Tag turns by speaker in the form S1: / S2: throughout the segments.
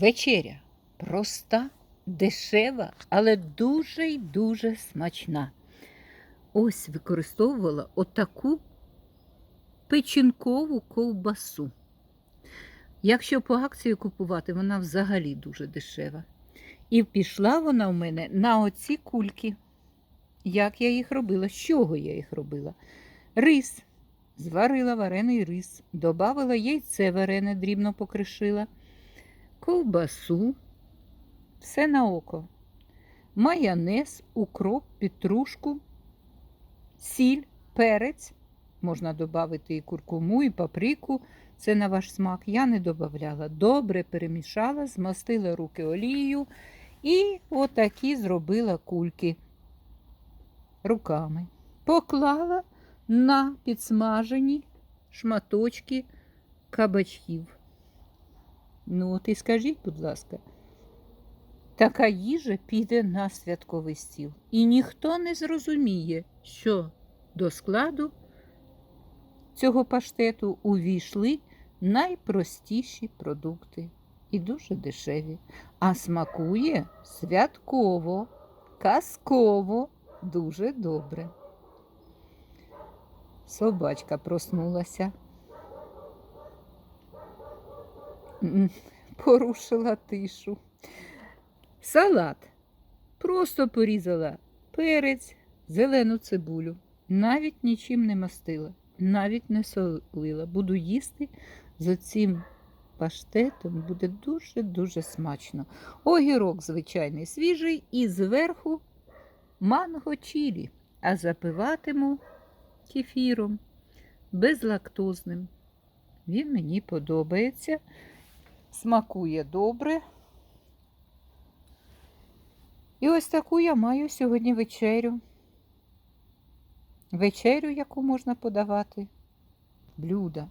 S1: Вечеря проста, дешева, але дуже й дуже смачна. Ось використовувала отаку печінкову ковбасу. Якщо по акції купувати, вона взагалі дуже дешева. І пішла вона в мене на оці кульки. Як я їх робила? З чого я їх робила? Рис. Зварила варений рис, додавала яйце варене, дрібно покришила, ковбасу, все на око, майонез, укроп, петрушку, сіль, перець. Можна додати і куркуму, і паприку, це на ваш смак. Я не додавала. Добре перемішала, змастила руки олією і отакі зробила кульки руками. Поклала на підсмажені шматочки кабачків. Ну, от і скажіть, будь ласка, така їжа піде на святковий стіл. І ніхто не зрозуміє, що до складу цього паштету увійшли найпростіші продукти і дуже дешеві. А смакує святково, казково, дуже добре. Собачка проснулася. Порушила тишу. Салат. Просто порізала перець, зелену цибулю. Навіть нічим не мастила, навіть не солила. Буду їсти з оцим паштетом, буде дуже-дуже смачно. Огірок звичайний свіжий і зверху манго чілі, а запиватиму кефіром, безлактозним. Він мені подобається, смакує добре. І ось таку я маю сьогодні вечерю. Вечерю, яку можна подавати, блюда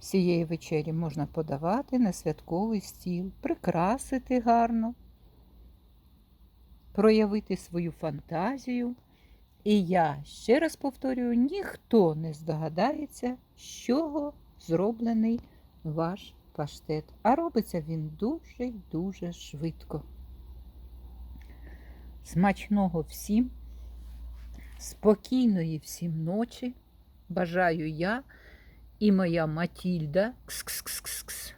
S1: всієї вечері можна подавати на святковий стіл, прикрасити гарно, проявити свою фантазію. І я ще раз повторюю, ніхто не здогадається, з чого зроблений ваш паштет. А робиться він дуже й дуже швидко. Смачного всім, спокійної всім ночі. Бажаю я і моя Матільда. Кс-кс-кс-кс.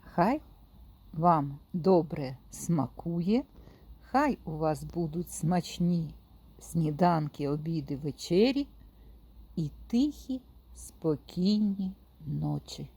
S1: Хай вам добре смакує, хай у вас будуть смачні сніданки, обіди, вечері і тихі, спокійні ночі.